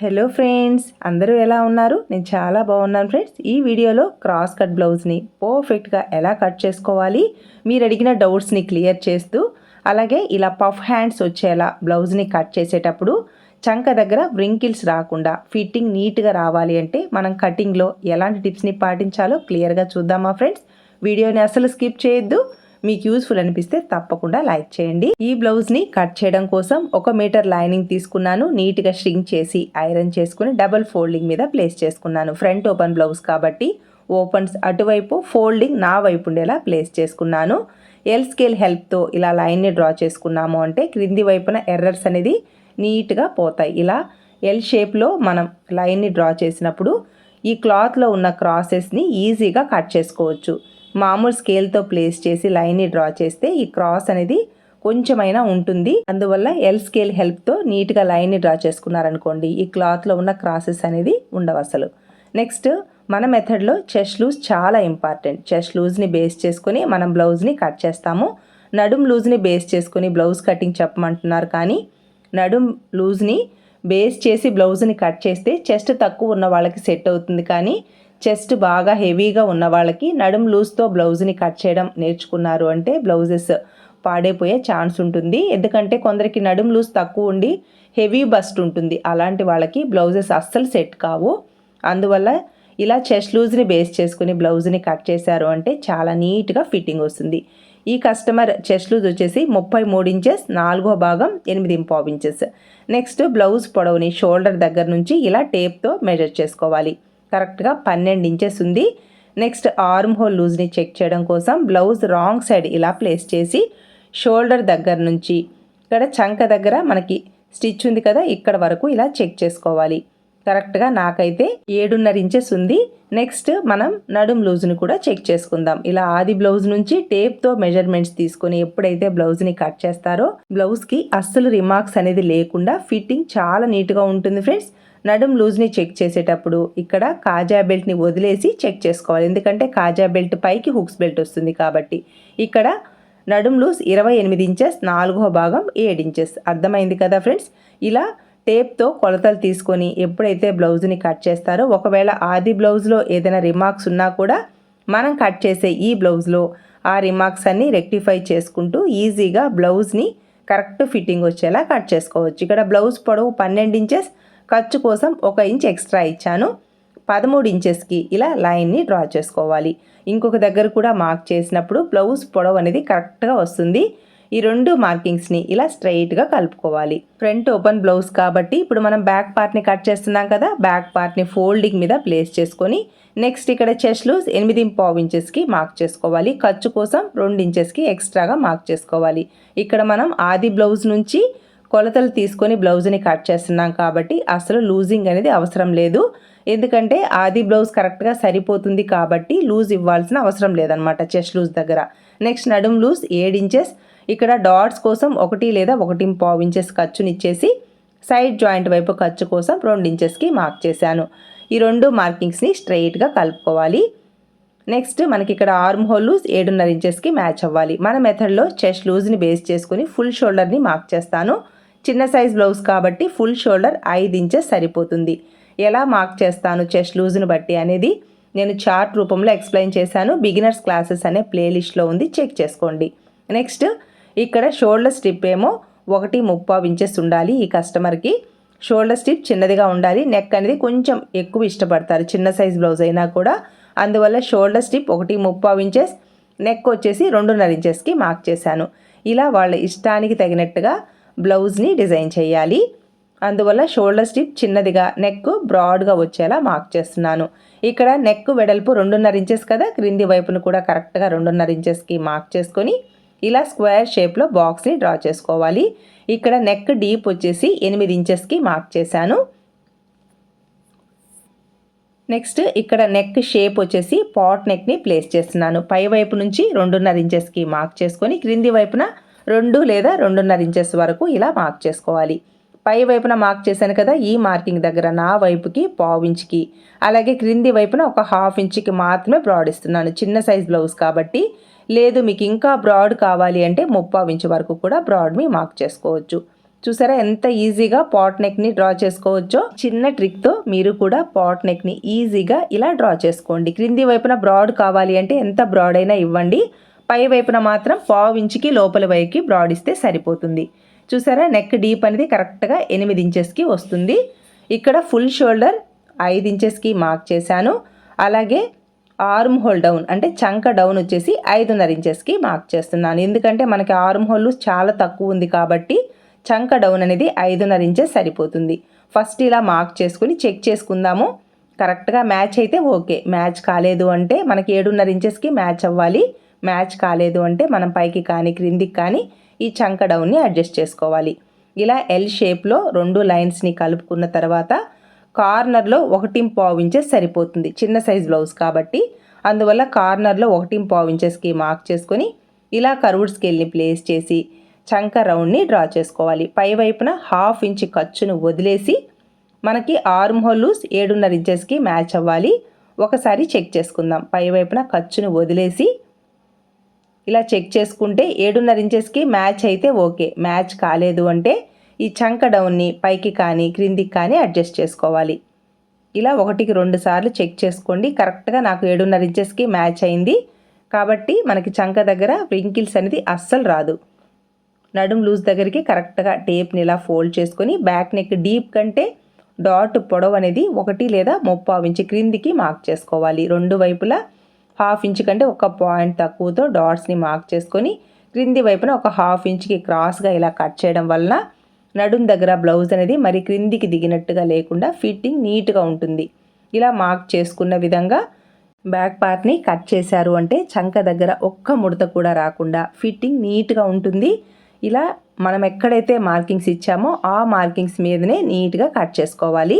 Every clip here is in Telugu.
హలో ఫ్రెండ్స్ అందరూ ఎలా ఉన్నారు? నేను చాలా బాగున్నాను ఫ్రెండ్స్ ఈ వీడియోలో క్రాస్ కట్ బ్లౌజ్ని పర్ఫెక్ట్గా ఎలా కట్ చేసుకోవాలి? మీరు అడిగిన డౌట్స్ని క్లియర్ చేస్తూ అలాగే ఇలా పఫ్ హ్యాండ్స్ వచ్చేలా బ్లౌజ్ని కట్ చేసేటప్పుడు చంక దగ్గర వ్రింకిల్స్ రాకుండా ఫిట్టింగ్ నీట్గా రావాలి అంటే మనం కటింగ్లో ఎలాంటి టిప్స్ని పాటించాలో క్లియర్గా చూద్దామా ఫ్రెండ్స్ వీడియోని అసలు స్కిప్ చేయొద్దు. మీకు యూస్ఫుల్ అనిపిస్తే తప్పకుండా లైక్ చేయండి. ఈ బ్లౌజ్ని కట్ చేయడం కోసం ఒక మీటర్ లైనింగ్ తీసుకున్నాను. నీట్గా స్ట్రింగ్ చేసి ఐరన్ చేసుకుని డబల్ ఫోల్డింగ్ మీద ప్లేస్ చేసుకున్నాను. ఫ్రంట్ ఓపెన్ బ్లౌజ్ కాబట్టి ఓపెన్స్ అటువైపు ఫోల్డింగ్ నా వైపు ఉండేలా ప్లేస్ చేసుకున్నాను. ఎల్ స్కేల్ హెల్ప్తో ఇలా లైన్ని డ్రా చేసుకున్నాము అంటే క్రింది వైపున ఎర్రర్స్ అనేది నీట్గా పోతాయి. ఇలా ఎల్ షేప్లో మనం లైన్ని డ్రా చేసినప్పుడు ఈ క్లాత్లో ఉన్న క్రాసెస్ని ఈజీగా కట్ చేసుకోవచ్చు. మామూలు స్కేల్తో ప్లేస్ చేసి లైన్ని డ్రా చేస్తే ఈ క్రాస్ అనేది కొంచెమైనా ఉంటుంది. అందువల్ల ఎల్ స్కేల్ హెల్ప్తో నీట్గా లైన్ని డ్రా చేసుకున్నారనుకోండి ఈ క్లాత్లో ఉన్న క్రాసెస్ అనేది ఉండవు అసలు. నెక్స్ట్ మన మెథడ్లో చెస్ట్ లూజ్ చాలా ఇంపార్టెంట్ చెస్ట్ లూజ్ని బేస్ చేసుకుని మనం బ్లౌజ్ని కట్ చేస్తాము. నడుం లూజ్ని బేస్ చేసుకుని బ్లౌజ్ కటింగ్ చెప్పమంటున్నారు కానీ నడుం లూజ్ని బేస్ చేసి బ్లౌజ్ని కట్ చేస్తే చెస్ట్ తక్కువ ఉన్న వాళ్ళకి సెట్ అవుతుంది కానీ చెస్ట్ బాగా హెవీగా ఉన్న వాళ్ళకి నడుం లూజ్తో బ్లౌజ్ని కట్ చేయడం నేర్చుకున్నారు. అంటే బ్లౌజెస్ పాడైపోయే ఛాన్స్ ఉంటుంది. ఎందుకంటే కొందరికి నడుం లూజ్ తక్కువ ఉండి హెవీ బస్ట్ ఉంటుంది. అలాంటి వాళ్ళకి బ్లౌజెస్ అస్సలు సెట్ కావు. అందువల్ల ఇలా చెస్ట్ లూజ్ని బేస్ చేసుకుని బ్లౌజ్ని కట్ చేశారు అంటే చాలా నీట్గా ఫిట్టింగ్ వస్తుంది. ఈ కస్టమర్ చెస్ట్ లూజ్ వచ్చేసి ముప్పై మూడు ఇంచెస్ నాలుగో భాగం ఎనిమిది ఇంపావ్ ఇంచెస్. నెక్స్ట్ బ్లౌజ్ పొడవుని షోల్డర్ దగ్గర నుంచి ఇలా టేప్తో మెజర్ చేసుకోవాలి. కరెక్ట్గా పన్నెండు ఇంచెస్ ఉంది. నెక్స్ట్ ఆర్మ్ హోల్ లూజ్ని చెక్ చేయడం కోసం బ్లౌజ్ రాంగ్ సైడ్ ఇలా ప్లేస్ చేసి షోల్డర్ దగ్గర నుంచి ఇక్కడ చంక దగ్గర మనకి స్టిచ్ ఉంది కదా ఇక్కడ వరకు ఇలా చెక్ చేసుకోవాలి. కరెక్ట్గా నాకైతే ఏడున్నర ఇంచెస్ ఉంది. నెక్స్ట్ మనం నడుం లూజ్ని కూడా చెక్ చేసుకుందాం. ఇలా ఆది బ్లౌజ్ నుంచి టేప్తో మెజర్మెంట్స్ తీసుకొని ఎప్పుడైతే బ్లౌజ్ని కట్ చేస్తారో బ్లౌజ్కి అస్సలు రిమార్క్స్ అనేది లేకుండా ఫిట్టింగ్ చాలా నీట్గా ఉంటుంది ఫ్రెండ్స్. నడుం లూజ్ని చెక్ చేసేటప్పుడు ఇక్కడ కాజా బెల్ట్ని వదిలేసి చెక్ చేసుకోవాలి. ఎందుకంటే కాజా బెల్ట్ పైకి హుక్స్ బెల్ట్ వస్తుంది కాబట్టి. ఇక్కడ నడుం లూజ్ ఇరవై ఎనిమిది ఇంచెస్ నాలుగో భాగం ఏడు ఇంచెస్. అర్థమైంది కదా ఫ్రెండ్స్? ఇలా టేప్తో కొలతలు తీసుకొని ఎప్పుడైతే బ్లౌజ్ని కట్ చేస్తారో ఒకవేళ ఆది బ్లౌజ్లో ఏదైనా రిమార్క్స్ ఉన్నా కూడా మనం కట్ చేసే ఈ బ్లౌజ్లో ఆ రిమార్క్స్ అన్నీ రెక్టిఫై చేసుకుంటూ ఈజీగా బ్లౌజ్ని కరెక్ట్ ఫిట్టింగ్ వచ్చేలా కట్ చేసుకోవచ్చు. ఇక్కడ బ్లౌజ్ పొడవు పన్నెండు ఇంచెస్ ఖర్చు కోసం ఒక ఇంచ్ ఎక్స్ట్రా ఇచ్చాను. పదమూడు ఇంచెస్కి ఇలా లైన్ని డ్రా చేసుకోవాలి. ఇంకొక దగ్గర కూడా మార్క్ చేసినప్పుడు బ్లౌజ్ పొడవు అనేది కరెక్ట్గా వస్తుంది. ఈ రెండు మార్కింగ్స్ని ఇలా స్ట్రైట్గా కలుపుకోవాలి. ఫ్రంట్ ఓపెన్ బ్లౌజ్ కాబట్టి ఇప్పుడు మనం బ్యాక్ పార్ట్ని కట్ చేస్తున్నాం కదా బ్యాక్ పార్ట్ని ఫోల్డింగ్ మీద ప్లేస్ చేసుకొని నెక్స్ట్ ఇక్కడ చెస్ట్ లూజ్ ఎనిమిది పావు ఇంచెస్కి మార్క్ చేసుకోవాలి. ఖర్చు కోసం రెండు ఇంచెస్కి ఎక్స్ట్రాగా మార్క్ చేసుకోవాలి. ఇక్కడ మనం ఆది బ్లౌజ్ నుంచి కొలతలు తీసుకొని బ్లౌజ్ని కట్ చేస్తున్నాం కాబట్టి అసలు లూజింగ్ అనేది అవసరం లేదు. ఎందుకంటే ఆది బ్లౌజ్ కరెక్ట్గా సరిపోతుంది కాబట్టి లూజ్ ఇవ్వాల్సిన అవసరం లేదనమాట చెస్ట్ లూజ్ దగ్గర. నెక్స్ట్ నడుం లూజ్ ఏడు ఇంచెస్. ఇక్కడ డాట్స్ కోసం ఒకటి లేదా ఒకటి పావు ఇంచెస్ ఖర్చునిచ్చేసి సైడ్ జాయింట్ వైపు ఖర్చు కోసం రెండు ఇంచెస్కి మార్క్ చేశాను. ఈ రెండు మార్కింగ్స్ని స్ట్రైట్గా కలుపుకోవాలి. నెక్స్ట్ మనకి ఇక్కడ ఆర్మ్ హోల్ లూజ్ ఏడున్నర ఇంచెస్కి మ్యాచ్ అవ్వాలి. మన మెథడ్లో చెస్ట్ లూజ్ని బేస్ చేసుకుని ఫుల్ షోల్డర్ని మార్క్ చేస్తాను. చిన్న సైజ్ బ్లౌజ్ కాబట్టి ఫుల్ షోల్డర్ ఐదు ఇంచెస్ సరిపోతుంది. ఎలా మార్క్ చేస్తాను చెస్ట్ లూజ్ను బట్టి అనేది నేను చార్ట్ రూపంలో ఎక్స్ప్లెయిన్ చేశాను. బిగినర్స్ క్లాసెస్ అనే ప్లేలిస్ట్లో ఉంది. చెక్ చేసుకోండి. నెక్స్ట్ ఇక్కడ షోల్డర్ స్ట్రిప్ ఏమో ఒకటి ముప్పావు ఇంచెస్ ఉండాలి ఈ కస్టమర్కి. షోల్డర్ స్ట్రిప్ చిన్నదిగా ఉండాలి. నెక్ అనేది కొంచెం ఎక్కువ ఇష్టపడతారు. చిన్న సైజ్ బ్లౌజ్ అయినా కూడా. అందువల్ల షోల్డర్ స్ట్రిప్ ఒకటి ముప్పావు ఇంచెస్ నెక్ వచ్చేసి రెండున్నర ఇంచెస్కి మార్క్ చేశాను. ఇలా వాళ్ళ ఇష్టానికి తగినట్టుగా బ్లౌజ్ని డిజైన్ చేయాలి. అందువల్ల షోల్డర్ స్టిప్ చిన్నదిగా నెక్ బ్రాడ్గా వచ్చేలా మార్క్ చేస్తున్నాను. ఇక్కడ నెక్ వెడల్పు రెండున్నర ఇంచెస్ కదా క్రింది వైపును కూడా కరెక్ట్గా రెండున్నర ఇంచెస్కి మార్క్ చేసుకొని ఇలా స్క్వేర్ షేప్లో బాక్స్ని డ్రా చేసుకోవాలి. ఇక్కడ నెక్ డీప్ వచ్చేసి ఎనిమిది ఇంచెస్కి మార్క్ చేశాను. నెక్స్ట్ ఇక్కడ నెక్ షేప్ వచ్చేసి పాట్ నెక్ని ప్లేస్ చేస్తున్నాను. పై వైపు నుంచి రెండున్నర ఇంచెస్కి మార్క్ చేసుకొని క్రింది వైపున రెండు లేదా రెండున్నర ఇంచెస్ వరకు ఇలా మార్క్ చేసుకోవాలి. పై వైపున మార్క్ చేశాను కదా ఈ మార్కింగ్ దగ్గర నా వైపుకి పావు ఇంచుకి. అలాగే క్రింది వైపున ఒక హాఫ్ ఇంచుకి మాత్రమే బ్రాడ్ ఇస్తున్నాను చిన్న సైజ్ బ్లౌజ్ కాబట్టి. లేదు మీకు ఇంకా బ్రాడ్ కావాలి అంటే ముప్పావు ఇంచు వరకు కూడా బ్రాడ్ని మార్క్ చేసుకోవచ్చు. చూసారా ఎంత ఈజీగా పాట్ నెక్ని డ్రా చేసుకోవచ్చో? చిన్న ట్రిక్తో మీరు కూడా పాట్ నెక్ని ఈజీగా ఇలా డ్రా చేసుకోండి. క్రింది వైపున బ్రాడ్ కావాలి అంటే ఎంత బ్రాడ్ అయినా ఇవ్వండి. పై వైపున మాత్రం పావు ఇంచుకి లోపల వైపుకి బ్రాడ్ ఇస్తే సరిపోతుంది. చూసారా? నెక్ డీప్ అనేది కరెక్ట్గా ఎనిమిది ఇంచెస్కి వస్తుంది. ఇక్కడ ఫుల్ షోల్డర్ ఐదు ఇంచెస్కి మార్క్ చేశాను. అలాగే ఆర్మ్ హోల్ డౌన్ అంటే చంక డౌన్ వచ్చేసి ఐదున్నర ఇంచెస్కి మార్క్ చేస్తున్నాను. ఎందుకంటే మనకి ఆర్మ్ హోల్ చాలా తక్కువ ఉంది కాబట్టి చంక డౌన్ అనేది ఐదున్నర ఇంచెస్ సరిపోతుంది. ఫస్ట్ ఇలా మార్క్ చేసుకుని చెక్ చేసుకుందాము. కరెక్ట్గా మ్యాచ్ అయితే ఓకే మ్యాచ్ కాలేదు అంటే మనకి ఏడున్నర ఇంచెస్కి మ్యాచ్ అవ్వాలి. మ్యాచ్ కాలేదు అంటే మనం పైకి కానీ క్రిందికి కానీ ఈ చంక డౌన్ని అడ్జస్ట్ చేసుకోవాలి. ఇలా ఎల్ షేప్లో రెండు లైన్స్ని కలుపుకున్న తర్వాత కార్నర్లో ఒకటి పావు ఇంచెస్ సరిపోతుంది. చిన్న సైజ్ బ్లౌజ్ కాబట్టి అందువల్ల కార్నర్లో ఒకటి పావు ఇంచెస్కి మార్క్ చేసుకొని ఇలా కరువుడ్ స్కేల్ని ప్లేస్ చేసి చంక రౌండ్ని డ్రా చేసుకోవాలి. పై వైపున హాఫ్ ఇంచ్ ఖర్చును వదిలేసి మనకి ఆర్మ్ హోల్స్ లూస్ ఏడున్నర ఇంచెస్కి మ్యాచ్ అవ్వాలి. ఒకసారి చెక్ చేసుకుందాం. పై వైపున ఖర్చును వదిలేసి ఇలా చెక్ చేసుకుంటే ఏడున్నర ఇంచెస్కి మ్యాచ్ అయితే ఓకే. మ్యాచ్ కాలేదు అంటే ఈ చంక డౌన్ని పైకి కానీ క్రిందికి కానీ అడ్జస్ట్ చేసుకోవాలి. ఇలా ఒకటికి రెండు సార్లు చెక్ చేసుకోండి. కరెక్ట్గా నాకు ఏడున్నర ఇంచెస్కి మ్యాచ్ అయింది. కాబట్టి మనకి చంక దగ్గర వ్రింకిల్స్ అనేది అస్సలు రాదు. నడుం లూజ్ దగ్గరికి కరెక్ట్గా టేప్ని ఇలా ఫోల్డ్ చేసుకొని బ్యాక్ నెక్ డీప్ కంటే డాట్ పొడవు అనేది ఒకటి లేదా ముప్పావు ఇంచి క్రిందికి మార్క్ చేసుకోవాలి. రెండు వైపులా హాఫ్ ఇంచ్ కంటే ఒక పాయింట్ తక్కువతో డాట్స్ని మార్క్ చేసుకొని క్రింది వైపున ఒక హాఫ్ ఇంచ్కి క్రాస్గా ఇలా కట్ చేయడం వలన నడుం దగ్గర బ్లౌజ్ అనేది మరి క్రిందికి దిగినట్టుగా లేకుండా ఫిట్టింగ్ నీట్గా ఉంటుంది. ఇలా మార్క్ చేసుకున్న విధంగా బ్యాక్ పార్ట్ని కట్ చేశారు అంటే చంక దగ్గర ఒక్క ముడత కూడా రాకుండా ఫిట్టింగ్ నీట్గా ఉంటుంది. ఇలా మనం ఎక్కడైతే మార్కింగ్స్ ఇచ్చామో ఆ మార్కింగ్స్ మీదనే నీట్గా కట్ చేసుకోవాలి.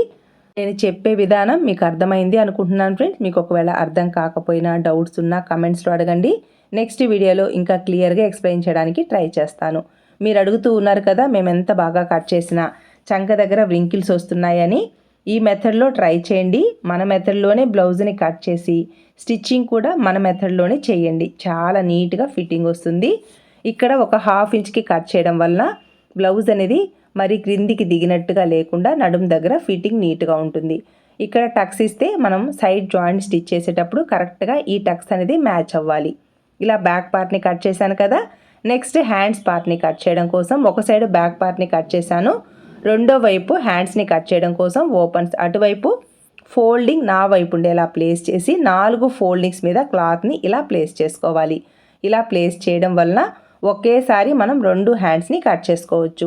నేను చెప్పే విధానం మీకు అర్థమైంది అనుకుంటున్నాను ఫ్రెండ్స్ మీకు ఒకవేళ అర్థం కాకపోయినా డౌట్స్ ఉన్నా కమెంట్స్లో అడగండి. నెక్స్ట్ వీడియోలో ఇంకా క్లియర్గా ఎక్స్ప్లెయిన్ చేయడానికి ట్రై చేస్తాను. మీరు అడుగుతూ ఉన్నారు కదా మేము ఎంత బాగా కట్ చేసినా చంక దగ్గర వ్రింకిల్స్ వస్తున్నాయని ఈ మెథడ్లో ట్రై చేయండి. మన మెథడ్లోనే బ్లౌజ్ని కట్ చేసి స్టిచ్చింగ్ కూడా మన మెథడ్లోనే చేయండి. చాలా నీట్గా ఫిట్టింగ్ వస్తుంది. ఇక్కడ ఒక హాఫ్ ఇంచ్కి కట్ చేయడం వలన బ్లౌజ్ అనేది మరి క్రిందికి దిగినట్టుగా లేకుండా నడుం దగ్గర ఫిట్టింగ్ నీట్గా ఉంటుంది. ఇక్కడ టక్స్ ఇస్తే మనం సైడ్ జాయింట్ స్టిచ్ చేసేటప్పుడు కరెక్ట్గా ఈ టక్స్ అనేది మ్యాచ్ అవ్వాలి. ఇలా బ్యాక్ పార్ట్ని కట్ చేశాను కదా నెక్స్ట్ హ్యాండ్స్ పార్ట్ని కట్ చేయడం కోసం ఒక సైడ్ బ్యాక్ పార్ట్ని కట్ చేశాను. రెండో వైపు హ్యాండ్స్ని కట్ చేయడం కోసం ఓపెన్స్ అటువైపు ఫోల్డింగ్ నా వైపు ఉండేలా ప్లేస్ చేసి నాలుగు ఫోల్డింగ్స్ మీద క్లాత్ని ఇలా ప్లేస్ చేసుకోవాలి. ఇలా ప్లేస్ చేయడం వలన ఒకేసారి మనం రెండు హ్యాండ్స్ని కట్ చేసుకోవచ్చు.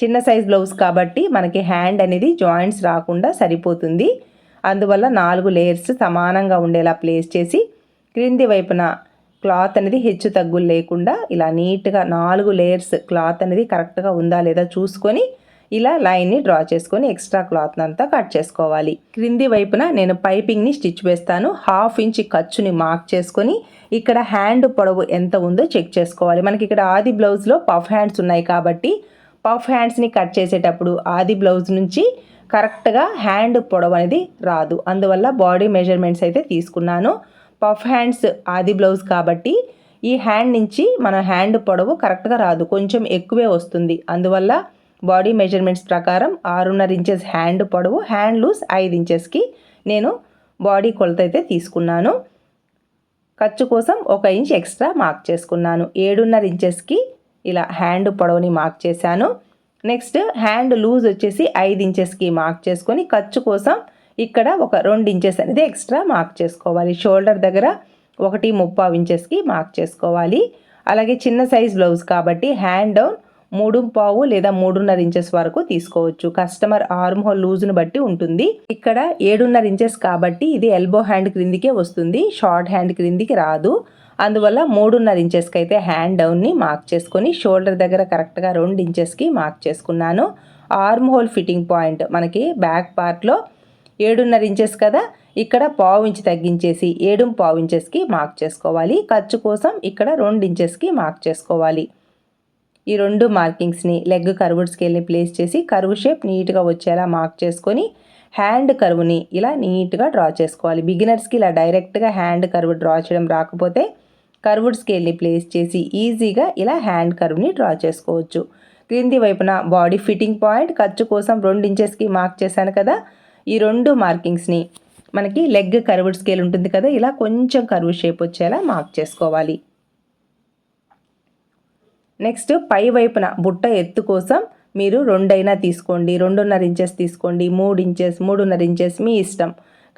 చిన్న సైజ్ బ్లౌజ్ కాబట్టి మనకి హ్యాండ్ అనేది జాయింట్స్ రాకుండా సరిపోతుంది. అందువల్ల నాలుగు లేయర్స్ సమానంగా ఉండేలా ప్లేస్ చేసి క్రింది వైపున క్లాత్ అనేది హెచ్చు తగ్గులు లేకుండా ఇలా నీట్గా నాలుగు లేయర్స్ క్లాత్ అనేది కరెక్ట్గా ఉందా లేదా చూసుకొని ఇలా లైన్ని డ్రా చేసుకొని ఎక్స్ట్రా క్లాత్ అంతా కట్ చేసుకోవాలి. క్రింది వైపున నేను పైపింగ్ని స్టిచ్ వేస్తాను. హాఫ్ ఇంచ్ ఖర్చుని మార్క్ చేసుకొని ఇక్కడ హ్యాండ్ పొడవు ఎంత ఉందో చెక్ చేసుకోవాలి. మనకి ఇక్కడ ఆది బ్లౌజ్లో పఫ్ హ్యాండ్స్ ఉన్నాయి కాబట్టి పఫ్ హ్యాండ్స్ని కట్ చేసేటప్పుడు ఆది బ్లౌజ్ నుంచి కరెక్ట్గా హ్యాండ్ పొడవు అనేది రాదు. అందువల్ల బాడీ మెజర్మెంట్స్ అయితే తీసుకున్నాను. పఫ్ హ్యాండ్స్ ఆది బ్లౌజ్ కాబట్టి ఈ హ్యాండ్ నుంచి మన హ్యాండ్ పొడవు కరెక్ట్గా రాదు. కొంచెం ఎక్కువే వస్తుంది. అందువల్ల బాడీ మెజర్మెంట్స్ ప్రకారం ఆరున్నర ఇంచెస్ హ్యాండ్ పొడవు హ్యాండ్ లూస్ ఐదు ఇంచెస్కి నేను బాడీ కొలత అయితే తీసుకున్నాను. ఖర్చు కోసం ఒక ఇంచ్ ఎక్స్ట్రా మార్క్ చేసుకున్నాను. ఏడున్నర ఇంచెస్కి ఇలా హ్యాండ్ పొడవుని మార్క్ చేశాను. నెక్స్ట్ హ్యాండ్ లూజ్ వచ్చేసి ఐదు ఇంచెస్కి మార్క్ చేసుకొని ఖర్చు కోసం ఇక్కడ ఒక రెండు ఇంచెస్ అనేది ఎక్స్ట్రా మార్క్ చేసుకోవాలి. షోల్డర్ దగ్గర ఒకటి ముప్పావు ఇంచెస్కి మార్క్ చేసుకోవాలి. అలాగే చిన్న సైజ్ బ్లౌజ్ కాబట్టి హ్యాండ్ డౌన్ మూడు పావు లేదా మూడున్నర ఇంచెస్ వరకు తీసుకోవచ్చు. కస్టమర్ ఆర్మ్ హోల్ లూజ్ను బట్టి ఉంటుంది. ఇక్కడ ఏడున్నర ఇంచెస్ కాబట్టి ఇది ఎల్బో హ్యాండ్ క్రిందికే వస్తుంది. షార్ట్ హ్యాండ్ క్రిందికి రాదు. అందువల్ల మూడున్నర ఇంచెస్కి అయితే హ్యాండ్ డౌన్ని మార్క్ చేసుకొని షోల్డర్ దగ్గర కరెక్ట్గా రెండు ఇంచెస్కి మార్క్ చేసుకున్నాను. ఆర్మ్ హోల్ ఫిట్టింగ్ పాయింట్ మనకి బ్యాక్ పార్ట్లో ఏడున్నర ఇంచెస్ కదా ఇక్కడ పావు ఇంచ్ తగ్గించేసి ఏడు పావు ఇంచెస్కి మార్క్ చేసుకోవాలి. ఖర్చు కోసం ఇక్కడ రెండు ఇంచెస్కి మార్క్ చేసుకోవాలి. ఈ రెండు మార్కింగ్స్ని లెగ్ కర్వ్డ్స్కి స్కేల్ని ప్లేస్ చేసి కరువు షేప్ నీట్గా వచ్చేలా మార్క్ చేసుకొని హ్యాండ్ కరువుని ఇలా నీట్గా డ్రా చేసుకోవాలి. బిగినర్స్కి ఇలా డైరెక్ట్గా హ్యాండ్ కరువు డ్రా చేయడం రాకపోతే కర్వ్డ్ స్కేల్ని ప్లేస్ చేసి ఈజీగా ఇలా హ్యాండ్ కర్వ్ని డ్రా చేసుకోవచ్చు. క్రింది వైపున బాడీ ఫిట్టింగ్ పాయింట్ ఖర్చు కోసం రెండు ఇంచెస్కి మార్క్ చేశాను కదా. ఈ రెండు మార్కింగ్స్ని మనకి లెగ్ కర్వ్డ్ స్కేల్ ఉంటుంది కదా ఇలా కొంచెం కర్వ్ షేప్ వచ్చేలా మార్క్ చేసుకోవాలి. నెక్స్ట్ పై వైపున బుట్ట ఎత్తు కోసం మీరు రెండైనా తీసుకోండి. రెండున్నర ఇంచెస్ తీసుకోండి. మూడు ఇంచెస్ మూడున్నర ఇంచెస్ మీ ఇష్టం.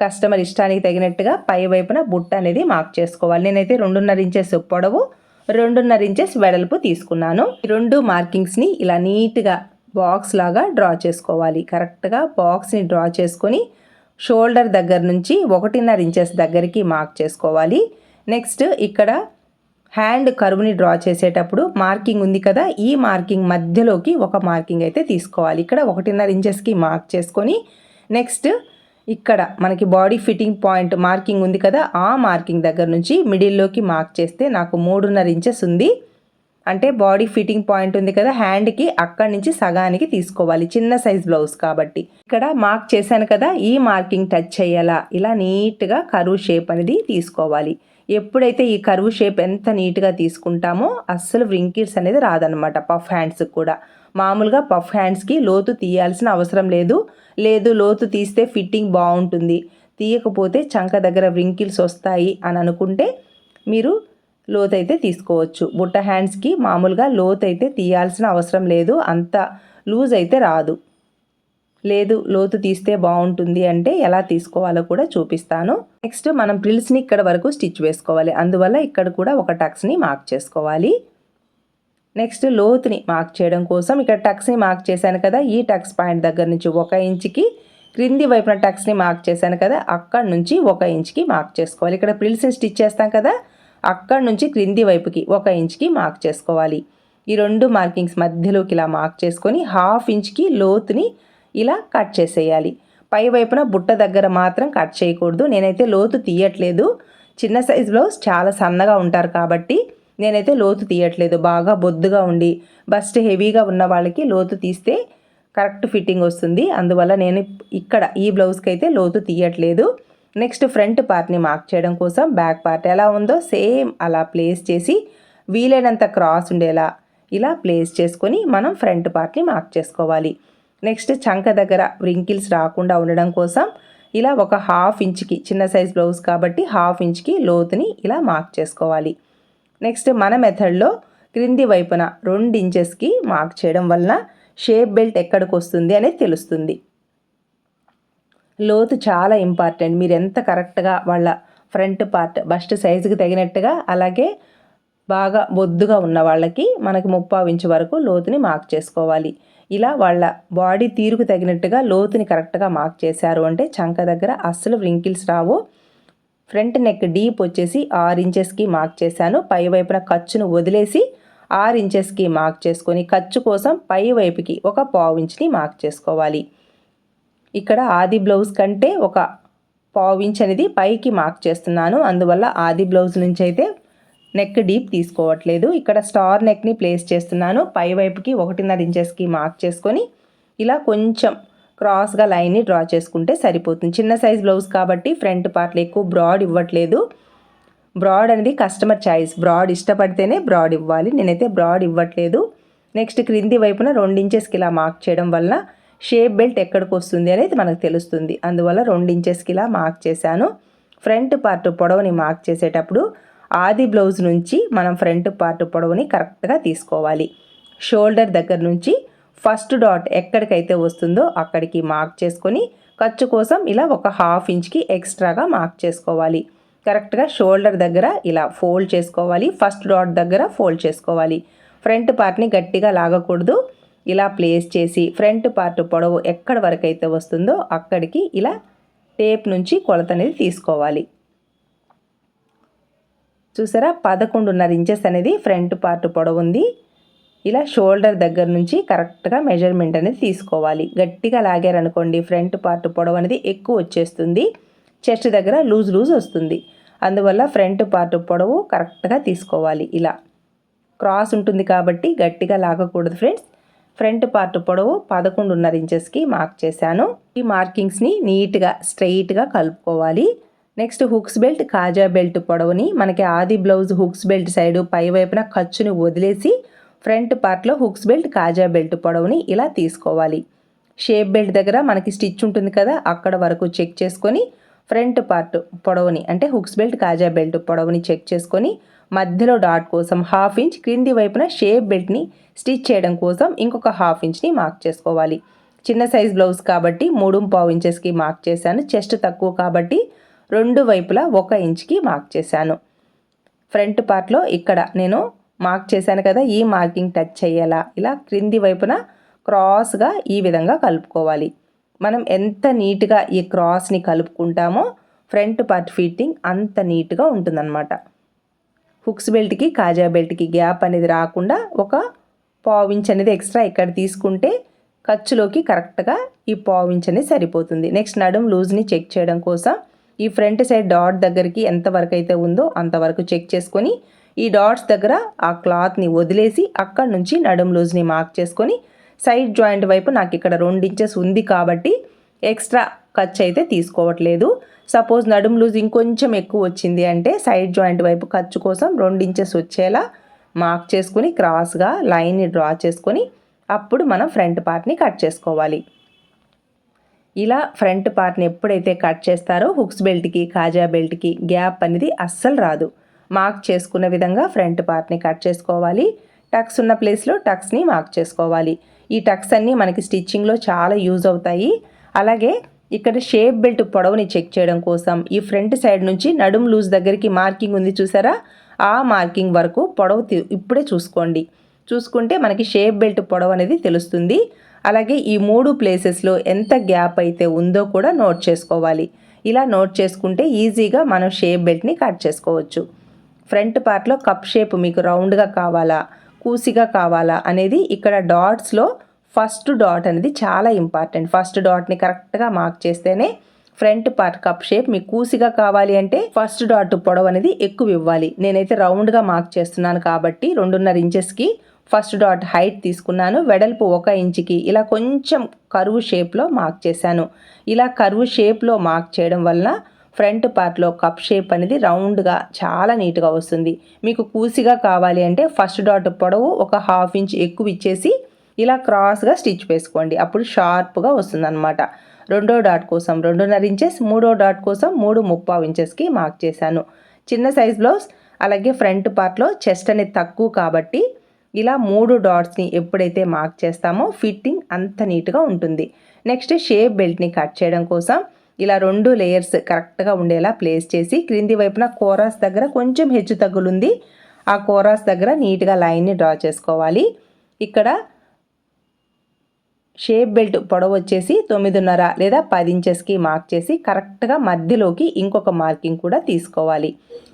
కస్టమర్ ఇష్టానికి తగినట్టుగా పై వైపున బుట్ట అనేది మార్క్ చేసుకోవాలి. నేనైతే రెండున్నర ఇంచెస్ పొడవు రెండున్నర ఇంచెస్ వెడల్పు తీసుకున్నాను. రెండు మార్కింగ్స్ని ఇలా నీట్గా బాక్స్ లాగా డ్రా చేసుకోవాలి. కరెక్ట్గా బాక్స్ని డ్రా చేసుకొని షోల్డర్ దగ్గర నుంచి ఒకటిన్నర ఇంచెస్ దగ్గరికి మార్క్ చేసుకోవాలి. నెక్స్ట్ ఇక్కడ హ్యాండ్ కరువుని డ్రా చేసేటప్పుడు మార్కింగ్ ఉంది కదా ఈ మార్కింగ్ మధ్యలోకి ఒక మార్కింగ్ అయితే తీసుకోవాలి. ఇక్కడ ఒకటిన్నర ఇంచెస్కి మార్క్ చేసుకొని నెక్స్ట్ ఇక్కడ మనకి బాడీ ఫిట్టింగ్ పాయింట్ మార్కింగ్ ఉంది కదా ఆ మార్కింగ్ దగ్గర నుంచి మిడిల్లోకి మార్క్ చేస్తే నాకు మూడున్నర ఇంచెస్ ఉంది. అంటే బాడీ ఫిట్టింగ్ పాయింట్ ఉంది కదా హ్యాండ్కి అక్కడి నుంచి సగానికి తీసుకోవాలి చిన్న సైజ్ బ్లౌజ్ కాబట్టి. ఇక్కడ మార్క్ చేశాను కదా ఈ మార్కింగ్ టచ్ చేయాలా? ఇలా నీట్గా కరువు షేప్ అనేది తీసుకోవాలి. ఎప్పుడైతే ఈ కరువు షేప్ ఎంత నీట్గా తీసుకుంటామో అస్సలు వ్రింకిల్స్ అనేది రాదనమాట పఫ్ హ్యాండ్స్కి కూడా. మామూలుగా పఫ్ హ్యాండ్స్కి లోతు తీయాల్సిన అవసరం లేదు. లేదు లోతు తీస్తే ఫిట్టింగ్ బాగుంటుంది. తీయకపోతే చంక దగ్గర వ్రింకిల్స్ వస్తాయి అని అనుకుంటే మీరు లోతు అయితే తీసుకోవచ్చు. బుట్ట హ్యాండ్స్కి మామూలుగా లోతు అయితే తీయాల్సిన అవసరం లేదు. అంత లూజ్ అయితే రాదు. లేదు లోతు తీస్తే బాగుంటుంది అంటే ఎలా తీసుకోవాలో కూడా చూపిస్తాను. నెక్స్ట్ మనం ప్రిల్స్ని ఇక్కడ వరకు స్టిచ్ వేసుకోవాలి. అందువల్ల ఇక్కడ కూడా ఒక టక్స్ని మార్క్ చేసుకోవాలి. నెక్స్ట్ లోతుని మార్క్ చేయడం కోసం ఇక్కడ టక్స్ని మార్క్ చేశాను కదా ఈ టక్స్ పాయింట్ దగ్గర నుంచి ఒక ఇంచుకి క్రింది వైపున టక్స్ని మార్క్ చేశాను కదా అక్కడ నుంచి ఒక ఇంచ్కి మార్క్ చేసుకోవాలి. ఇక్కడ ప్రిల్స్ని స్టిచ్ చేస్తాం కదా అక్కడ నుంచి క్రింది వైపుకి ఒక ఇంచ్కి మార్క్ చేసుకోవాలి. ఈ రెండు మార్కింగ్స్ మధ్యలోకి ఇలా మార్క్ చేసుకొని హాఫ్ ఇంచ్కి లోతుని ఇలా కట్ చేసేయాలి. పై వైపున బుట్ట దగ్గర మాత్రం కట్ చేయకూడదు. నేనైతే లోతు తీయట్లేదు. చిన్న సైజ్ బ్లౌజ్ చాలా సన్నగా ఉంటారు కాబట్టి నేనైతే లోతు తీయట్లేదు. బాగా బొద్దుగా ఉండి బస్ట్ హెవీగా ఉన్న వాళ్ళకి లోతు తీస్తే కరెక్ట్ ఫిట్టింగ్ వస్తుంది. అందువల్ల నేను ఇక్కడ ఈ బ్లౌజ్కి అయితే లోతు తీయట్లేదు. నెక్స్ట్ ఫ్రంట్ పార్ట్ని మార్క్ చేయడం కోసం బ్యాక్ పార్ట్ ఎలా ఉందో సేమ్ అలా ప్లేస్ చేసి వీలైనంత క్రాస్ ఉండేలా ఇలా ప్లేస్ చేసుకొని మనం ఫ్రంట్ పార్ట్ని మార్క్ చేసుకోవాలి. నెక్స్ట్ చంక దగ్గర వ్రింకిల్స్ రాకుండా ఉండడం కోసం ఇలా ఒక హాఫ్ ఇంచ్కి చిన్న సైజ్ బ్లౌజ్ కాబట్టి హాఫ్ ఇంచ్కి లోతుని ఇలా మార్క్ చేసుకోవాలి. నెక్స్ట్ మన మెథడ్లో క్రింది వైపున రెండు ఇంచెస్కి మార్క్ చేయడం వలన షేప్ బెల్ట్ ఎక్కడికి వస్తుంది అనేది తెలుస్తుంది. లోతు చాలా ఇంపార్టెంట్ మీరు ఎంత కరెక్ట్గా వాళ్ళ ఫ్రంట్ పార్ట్ బస్ట్ సైజుకి తగినట్టుగా అలాగే బాగా బొద్దుగా ఉన్న వాళ్ళకి మనకి ముప్పావు ఇంచు వరకు లోతుని మార్క్ చేసుకోవాలి. ఇలా వాళ్ళ బాడీ తీరుకు తగినట్టుగా లోతుని కరెక్ట్గా మార్క్ చేశారు అంటే చంక దగ్గర అస్సలు వ్రింకిల్స్ రావు. ఫ్రంట్ నెక్ డీప్ వచ్చేసి ఆరు ఇంచెస్కి మార్క్ చేశాను. పై వైపున ఖర్చును వదిలేసి ఆరు ఇంచెస్కి మార్క్ చేసుకొని ఖర్చు కోసం పై వైపుకి ఒక పావు ఇంచ్ని మార్క్ చేసుకోవాలి. ఇక్కడ ఆది బ్లౌజ్ కంటే ఒక పావు ఇంచ్ అనేది పైకి మార్క్ చేస్తున్నాను. అందువల్ల ఆది బ్లౌజ్ నుంచి అయితే నెక్ డీప్ తీసుకోవట్లేదు. ఇక్కడ స్టార్ నెక్ని ప్లేస్ చేస్తున్నాను. పై వైపుకి ఒకటిన్నర ఇంచెస్కి మార్క్ చేసుకొని ఇలా కొంచెం క్రాస్గా లైన్ని డ్రా చేసుకుంటే సరిపోతుంది. చిన్న సైజ్ బ్లౌజ్ కాబట్టి ఫ్రంట్ పార్ట్లు ఎక్కువ బ్రాడ్ ఇవ్వట్లేదు. బ్రాడ్ అనేది కస్టమర్ చాయిస్ బ్రాడ్ ఇష్టపడితేనే బ్రాడ్ ఇవ్వాలి. నేనైతే బ్రాడ్ ఇవ్వట్లేదు. నెక్స్ట్ క్రింది వైపున రెండు ఇంచెస్కి ఇలా మార్క్ చేయడం వల్ల షేప్ బెల్ట్ ఎక్కడికి వస్తుంది అనేది మనకు తెలుస్తుంది. అందువల్ల రెండు ఇంచెస్కి ఇలా మార్క్ చేశాను. ఫ్రంట్ పార్ట్ పొడవుని మార్క్ చేసేటప్పుడు ఆది బ్లౌజ్ నుంచి మనం ఫ్రంట్ పార్ట్ పొడవుని కరెక్ట్గా తీసుకోవాలి. షోల్డర్ దగ్గర నుంచి ఫస్ట్ డాట్ ఎక్కడికైతే వస్తుందో అక్కడికి మార్క్ చేసుకొని ఖర్చు కోసం ఇలా ఒక హాఫ్ ఇంచ్కి ఎక్స్ట్రాగా మార్క్ చేసుకోవాలి. కరెక్ట్గా షోల్డర్ దగ్గర ఇలా ఫోల్డ్ చేసుకోవాలి. ఫస్ట్ డాట్ దగ్గర ఫోల్డ్ చేసుకోవాలి. ఫ్రంట్ పార్ట్ని గట్టిగా లాగకూడదు. ఇలా ప్లేస్ చేసి ఫ్రంట్ పార్ట్ పొడవు ఎక్కడి వరకు అయితే వస్తుందో అక్కడికి ఇలా టేప్ నుంచి కొలత అనేది తీసుకోవాలి. చూసారా? పదకొండున్నర ఇంచెస్ అనేది ఫ్రంట్ పార్ట్ పొడవు ఉంది. ఇలా షోల్డర్ దగ్గర నుంచి కరెక్ట్గా మెజర్మెంట్ అనేది తీసుకోవాలి. గట్టిగా లాగారనుకోండి ఫ్రంట్ పార్ట్ పొడవు అనేది ఎక్కువ వచ్చేస్తుంది. చెస్ట్ దగ్గర లూజ్ లూజ్ వస్తుంది. అందువల్ల ఫ్రంట్ పార్ట్ పొడవు కరెక్ట్గా తీసుకోవాలి. ఇలా క్రాస్ ఉంటుంది కాబట్టి గట్టిగా లాగకూడదు ఫ్రెండ్స్ ఫ్రంట్ పార్ట్ పొడవు పదకొండున్నర ఇంచెస్కి మార్క్ చేశాను. ఈ మార్కింగ్స్ని నీట్గా స్ట్రెయిట్గా కలుపుకోవాలి. నెక్స్ట్ హుక్స్ బెల్ట్ కాజా బెల్ట్ పొడవుని మనకి ఆది బ్లౌజ్ హుక్స్ బెల్ట్ సైడ్ పై వైపున ఖర్చుని వదిలేసి ఫ్రంట్ పార్ట్లో హుక్స్ బెల్ట్ కాజా బెల్ట్ పొడవుని ఇలా తీసుకోవాలి. షేప్ బెల్ట్ దగ్గర మనకి స్టిచ్ ఉంటుంది కదా అక్కడ వరకు చెక్ చేసుకొని ఫ్రంట్ పార్ట్ పొడవుని అంటే హుక్స్ బెల్ట్ కాజా బెల్ట్ పొడవుని చెక్ చేసుకొని మధ్యలో డాట్ కోసం హాఫ్ ఇంచ్ క్రింది వైపున షేప్ బెల్ట్ని స్టిచ్ చేయడం కోసం ఇంకొక హాఫ్ ఇంచ్ని మార్క్ చేసుకోవాలి. చిన్న సైజ్ బ్లౌజ్ కాబట్టి మూడు పావు ఇంచెస్కి మార్క్ చేశాను చెస్ట్ తక్కువ కాబట్టి రెండు వైపులా ఒక ఇంచ్కి మార్క్ చేశాను. ఫ్రంట్ పార్ట్లో ఇక్కడ నేను మార్క్ చేశాను కదా ఈ మార్కింగ్ టచ్ అయ్యేలా ఇలా క్రింది వైపున క్రాస్గా ఈ విధంగా కలుపుకోవాలి. మనం ఎంత నీట్గా ఈ క్రాస్ని కలుపుకుంటామో ఫ్రంట్ పార్ట్ ఫిట్టింగ్ అంత నీట్గా ఉంటుందన్నమాట. హుక్స్ బెల్ట్కి కాజా బెల్ట్కి గ్యాప్ అనేది రాకుండా ఒక పావించ్ అనేది ఎక్స్ట్రా ఇక్కడ తీసుకుంటే ఖర్చులోకి కరెక్ట్గా ఈ పావించ్ అనేది సరిపోతుంది. నెక్స్ట్ నడుం లూజ్ని చెక్ చేయడం కోసం ఈ ఫ్రంట్ సైడ్ డాట్ దగ్గరికి ఎంతవరకు అయితే ఉందో అంతవరకు చెక్ చేసుకొని ఈ డాట్స్ దగ్గర ఆ క్లాత్ని వదిలేసి అక్కడ నుంచి నడుం లూజ్ని మార్క్ చేసుకొని సైడ్ జాయింట్ వైపు నాకు ఇక్కడ రెండు ఇంచెస్ ఉంది కాబట్టి ఎక్స్ట్రా ఖర్చు అయితే తీసుకోవట్లేదు. సపోజ్ నడుం లూజ్ ఇంకొంచెం ఎక్కువ వచ్చింది అంటే సైడ్ జాయింట్ వైపు ఖర్చు కోసం రెండు ఇంచెస్ వచ్చేలా మార్క్ చేసుకుని క్రాస్గా లైన్ని డ్రా చేసుకొని అప్పుడు మనం ఫ్రంట్ పార్ట్ని కట్ చేసుకోవాలి. ఇలా ఫ్రంట్ పార్ట్ని ఎప్పుడైతే కట్ చేస్తారో హుక్స్ బెల్ట్కి కాజా బెల్ట్కి గ్యాప్ అనేది అస్సలు రాదు. మార్క్ చేసుకున్న విధంగా ఫ్రంట్ పార్ట్ని కట్ చేసుకోవాలి. టక్స్ ఉన్న ప్లేస్లో టక్స్ని మార్క్ చేసుకోవాలి. ఈ టక్స్ అన్నీ మనకి స్టిచ్చింగ్లో చాలా యూజ్ అవుతాయి. అలాగే ఇక్కడ షేప్ బెల్ట్ పొడవుని చెక్ చేయడం కోసం ఈ ఫ్రంట్ సైడ్ నుంచి నడుం లూజ్ దగ్గరికి మార్కింగ్ ఉంది చూసారా? ఆ మార్కింగ్ వరకు పొడవు ఇప్పుడే చూసుకోండి. చూసుకుంటే మనకి షేప్ బెల్ట్ పొడవు అనేది తెలుస్తుంది. అలాగే ఈ మూడు ప్లేసెస్లో ఎంత గ్యాప్ అయితే ఉందో కూడా నోట్ చేసుకోవాలి. ఇలా నోట్ చేసుకుంటే ఈజీగా మనం షేప్ బెల్ట్ని కట్ చేసుకోవచ్చు. ఫ్రంట్ పార్ట్లో కప్ షేప్ మీకు రౌండ్గా కావాలా? కూసిగా కావాలా? అనేది ఇక్కడ డాట్స్లో ఫస్ట్ డాట్ అనేది చాలా ఇంపార్టెంట్. ఫస్ట్ డాట్ని కరెక్ట్గా మార్క్ చేస్తేనే ఫ్రంట్ పార్ట్ కప్ షేప్ మీకు కూసిగా కావాలి అంటే ఫస్ట్ డాట్ పొడవు అనేది ఎక్కువ ఇవ్వాలి. నేనైతే రౌండ్గా మార్క్ చేస్తున్నాను కాబట్టి రెండున్నర ఇంచెస్కి ఫస్ట్ డాట్ హైట్ తీసుకున్నాను. వెడల్పు ఒక ఇంచుకి. ఇలా కొంచెం కరువు షేప్లో మార్క్ చేశాను. ఇలా కరువు షేప్లో మార్క్ చేయడం వలన ఫ్రంట్ పార్ట్లో కప్ షేప్ అనేది రౌండ్గా చాలా నీట్గా వస్తుంది. మీకు కూసిగా కావాలి అంటే ఫస్ట్ డాట్ పొడవు ఒక హాఫ్ ఇంచ్ ఎక్కువ ఇచ్చేసి ఇలా క్రాస్గా స్టిచ్ వేసుకోండి. అప్పుడు షార్ప్గా వస్తుందన్నమాట. రెండో డాట్ కోసం రెండున్నర ఇంచెస్ మూడో డాట్ కోసం మూడు ముప్పావు ఇంచెస్కి మార్క్ చేశాను. చిన్న సైజ్ బ్లౌజ్ అలాగే ఫ్రంట్ పార్ట్లో చెస్ట్ అనేది తక్కువ కాబట్టి ఇలా మూడు డాట్స్ని ఎప్పుడైతే మార్క్ చేస్తామో ఫిట్టింగ్ అంత నీట్గా ఉంటుంది. నెక్స్ట్ షేప్ బెల్ట్ని కట్ చేయడం కోసం ఇలా రెండు లేయర్స్ కరెక్ట్గా ఉండేలా ప్లేస్ చేసి క్రింది వైపున కోరాస్ దగ్గర కొంచెం హెచ్చు తగ్గులుంది ఆ కోరాస్ దగ్గర నీట్గా లైన్ని డ్రా చేసుకోవాలి. ఇక్కడ షేప్ బెల్ట్ పొడవు వచ్చేసి తొమ్మిదిన్నర లేదా పది ఇంచెస్కి మార్క్ చేసి కరెక్ట్గా మధ్యలోకి ఇంకొక మార్కింగ్ కూడా తీసుకోవాలి.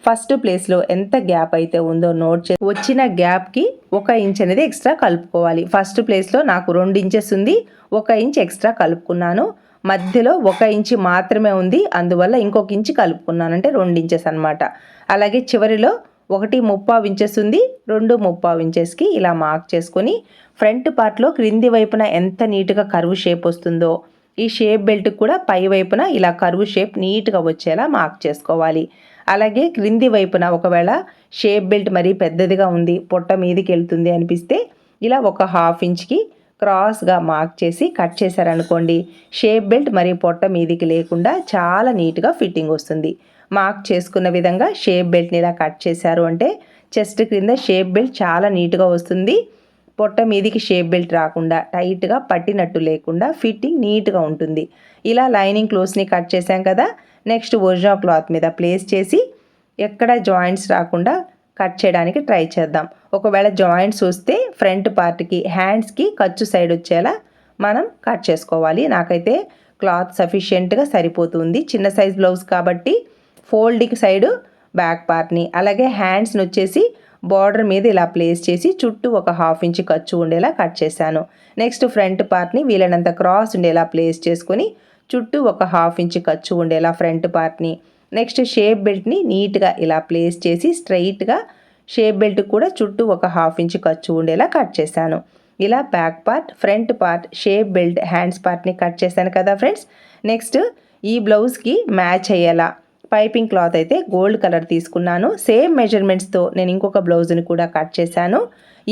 ఫస్ట్ ప్లేస్లో ఎంత గ్యాప్ అయితే ఉందో నోట్ చే వచ్చిన గ్యాప్కి ఒక ఇంచ్ అనేది ఎక్స్ట్రా కలుపుకోవాలి. ఫస్ట్ ప్లేస్లో నాకు రెండు ఇంచెస్ ఉంది ఒక ఇంచ్ ఎక్స్ట్రా కలుపుకున్నాను. మధ్యలో ఒక ఇంచు మాత్రమే ఉంది అందువల్ల ఇంకొక ఇంచు కలుపుకున్నాను. అంటే రెండు ఇంచెస్ అనమాట అలాగే చివరిలో ఒకటి ముప్పావు ఇంచెస్ ఉంది రెండు ముప్పావు ఇంచెస్కి ఇలా మార్క్ చేసుకొని ఫ్రంట్ పార్ట్లో క్రింది వైపున ఎంత నీట్గా కరువు షేప్ వస్తుందో ఈ షేప్ బెల్ట్ కూడా పై వైపున ఇలా కరువు షేప్ నీట్గా వచ్చేలా మార్క్ చేసుకోవాలి. అలాగే క్రింది వైపున ఒకవేళ షేప్ బెల్ట్ మరీ పెద్దదిగా ఉంది పొట్ట మీదకి వెళ్తుంది అనిపిస్తే ఇలా ఒక హాఫ్ ఇంచ్కి క్రాస్గా మార్క్ చేసి కట్ చేశారనుకోండి షేప్ బెల్ట్ మరి పొట్ట మీదికి లేకుండా చాలా నీట్గా ఫిట్టింగ్ వస్తుంది. మార్క్ చేసుకున్న విధంగా షేప్ బెల్ట్ని ఇలా కట్ చేశారు. అంటే చెస్ట్ క్రింద షేప్ బెల్ట్ చాలా నీట్గా వస్తుంది. పొట్ట మీదికి షేప్ బెల్ట్ రాకుండా టైట్గా పట్టినట్టు లేకుండా ఫిట్టింగ్ నీట్గా ఉంటుంది. ఇలా లైనింగ్ క్లోత్స్ని కట్ చేసాం కదా నెక్స్ట్ ఒరిజినల్ క్లాత్ మీద ప్లేస్ చేసి ఎక్కడ జాయింట్స్ రాకుండా కట్ చేయడానికి ట్రై చేద్దాం. ఒకవేళ జాయింట్స్ వస్తే ఫ్రంట్ పార్ట్కి హ్యాండ్స్కి ఖర్చు సైడ్ వచ్చేలా మనం కట్ చేసుకోవాలి. నాకైతే క్లాత్ సఫిషియెంట్గా సరిపోతుంది. చిన్న సైజ్ బ్లౌజ్ కాబట్టి ఫోల్డింగ్ సైడు బ్యాక్ పార్ట్ని అలాగే హ్యాండ్స్ని వచ్చేసి బార్డర్ మీద ఇలా ప్లేస్ చేసి చుట్టూ ఒక హాఫ్ ఇంచ్ ఖర్చు ఉండేలా కట్ చేశాను. నెక్స్ట్ ఫ్రంట్ పార్ట్ని వీలైనంత క్రాస్ ఉండేలా ప్లేస్ చేసుకొని చుట్టూ ఒక హాఫ్ ఇంచ్ ఖర్చు ఉండేలా ఫ్రంట్ పార్ట్ని. నెక్స్ట్ షేప్ బెల్ట్ని నీట్గా ఇలా ప్లేస్ చేసి స్ట్రైట్గా షేప్ బెల్ట్ కూడా చుట్టూ ఒక హాఫ్ ఇంచ్ ఖర్చు ఉండేలా కట్ చేశాను. ఇలా back part front part shape belt hands పార్ట్ని కట్ చేశాను కదా ఫ్రెండ్స్. నెక్స్ట్ ఈ బ్లౌజ్కి మ్యాచ్ అయ్యేలా పైపింగ్ క్లాత్ అయితే గోల్డ్ కలర్ తీసుకున్నాను. సేమ్ మెజర్మెంట్స్తో నేను ఇంకొక బ్లౌజ్ని కూడా కట్ చేశాను.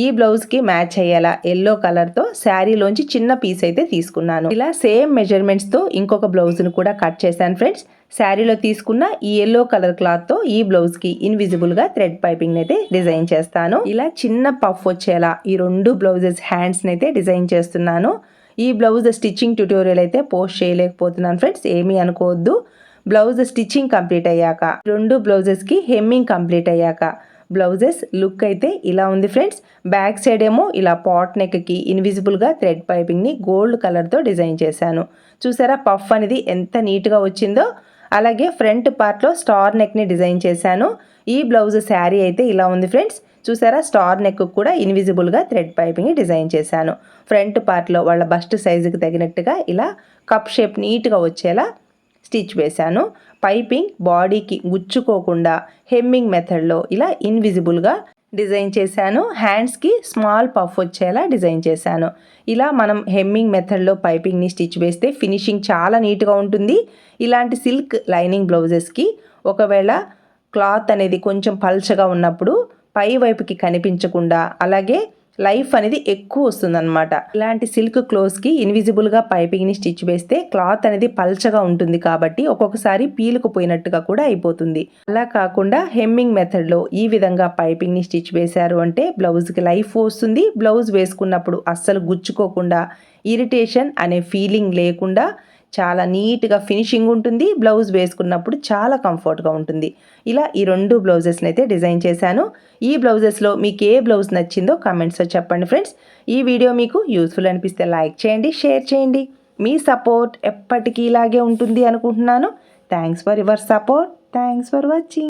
ఈ బ్లౌజ్కి మ్యాచ్ అయ్యేలా ఎల్లో కలర్తో శారీలోంచి చిన్న పీస్ అయితే తీసుకున్నాను. ఇలా సేమ్ మెజర్మెంట్స్తో ఇంకొక బ్లౌజ్ను కూడా కట్ చేశాను ఫ్రెండ్స్. శారీలో తీసుకున్న ఈ ఎల్లో కలర్ క్లాత్తో ఈ బ్లౌజ్కి ఇన్విజిబుల్గా థ్రెడ్ పైపింగ్ అయితే డిజైన్ చేస్తాను. ఇలా చిన్న పఫ్ వచ్చేలా ఈ రెండు బ్లౌజెస్ హ్యాండ్స్ని అయితే డిజైన్ చేస్తున్నాను. ఈ బ్లౌజ్ స్టిచ్చింగ్ ట్యూటోరియల్ అయితే పోస్ట్ చేయలేకపోతున్నాను ఫ్రెండ్స్. ఏమీ అనుకోవద్దు. బ్లౌజ్ స్టిచ్చింగ్ కంప్లీట్ అయ్యాక రెండు బ్లౌజెస్కి హెమ్మింగ్ కంప్లీట్ అయ్యాక. బ్లౌజెస్ లుక్ అయితే ఇలా ఉంది ఫ్రెండ్స్. బ్యాక్ సైడ్ ఏమో ఇలా పాట్ నెక్కి ఇన్విజిబుల్గా థ్రెడ్ పైపింగ్ని గోల్డ్ కలర్తో డిజైన్ చేశాను. చూసారా పఫ్ అనేది ఎంత నీట్గా వచ్చిందో? అలాగే ఫ్రంట్ పార్ట్లో స్టార్ నెక్ని డిజైన్ చేశాను. ఈ బ్లౌజ్ శారీ అయితే ఇలా ఉంది ఫ్రెండ్స్. చూసారా స్టార్ నెక్ కూడా ఇన్విజిబుల్గా థ్రెడ్ పైపింగ్ డిజైన్ చేశాను. ఫ్రంట్ పార్ట్లో వాళ్ళ బస్ట్ సైజుకి తగినట్టుగా ఇలా కప్ షేప్ నీట్గా వచ్చేలా స్టిచ్ వేశాను. పైపింగ్ బాడీకి గుచ్చుకోకుండా హెమ్మింగ్ మెథడ్లో ఇలా ఇన్విజిబుల్గా డిజైన్ చేశాను. హ్యాండ్స్కి స్మాల్ పఫ్ వచ్చేలా డిజైన్ చేశాను. ఇలా మనం హెమ్మింగ్ మెథడ్లో పైపింగ్ని స్టిచ్ వేస్తే ఫినిషింగ్ చాలా నీట్గా ఉంటుంది. ఇలాంటి సిల్క్ లైనింగ్ బ్లౌజెస్కి ఒకవేళ క్లాత్ అనేది కొంచెం పల్చగా ఉన్నప్పుడు పై వైపుకి కనిపించకుండా అలాగే లైఫ్ అనేది ఎక్కువ వస్తుందన్నమాట. ఇలాంటి సిల్క్ క్లోత్స్కి ఇన్విజిబుల్గా పైపింగ్ని స్టిచ్ వేస్తే క్లాత్ అనేది పల్చగా ఉంటుంది కాబట్టి ఒక్కొక్కసారి పీలుకుపోయినట్టుగా కూడా అయిపోతుంది. అలా కాకుండా హెమ్మింగ్ మెథడ్లో ఈ విధంగా పైపింగ్ని స్టిచ్ వేశారు అంటే బ్లౌజ్కి లైఫ్ వస్తుంది. బ్లౌజ్ వేసుకున్నప్పుడు అస్సలు గుచ్చుకోకుండా ఇరిటేషన్ అనే ఫీలింగ్ లేకుండా చాలా నీట్గా ఫినిషింగ్ ఉంటుంది. బ్లౌజ్ వేసుకున్నప్పుడు చాలా కంఫర్ట్గా ఉంటుంది. ఇలా ఈ రెండు బ్లౌజెస్ని అయితే డిజైన్ చేశాను. ఈ బ్లౌజెస్లో మీకు ఏ బ్లౌజ్ నచ్చిందో కామెంట్స్లో చెప్పండి ఫ్రెండ్స్. ఈ వీడియో మీకు యూస్ఫుల్ అనిపిస్తే లైక్ చేయండి షేర్ చేయండి. మీ సపోర్ట్ ఎప్పటికీ ఇలాగే ఉంటుంది అనుకుంటున్నాను. Thanks for your support. Thanks for watching.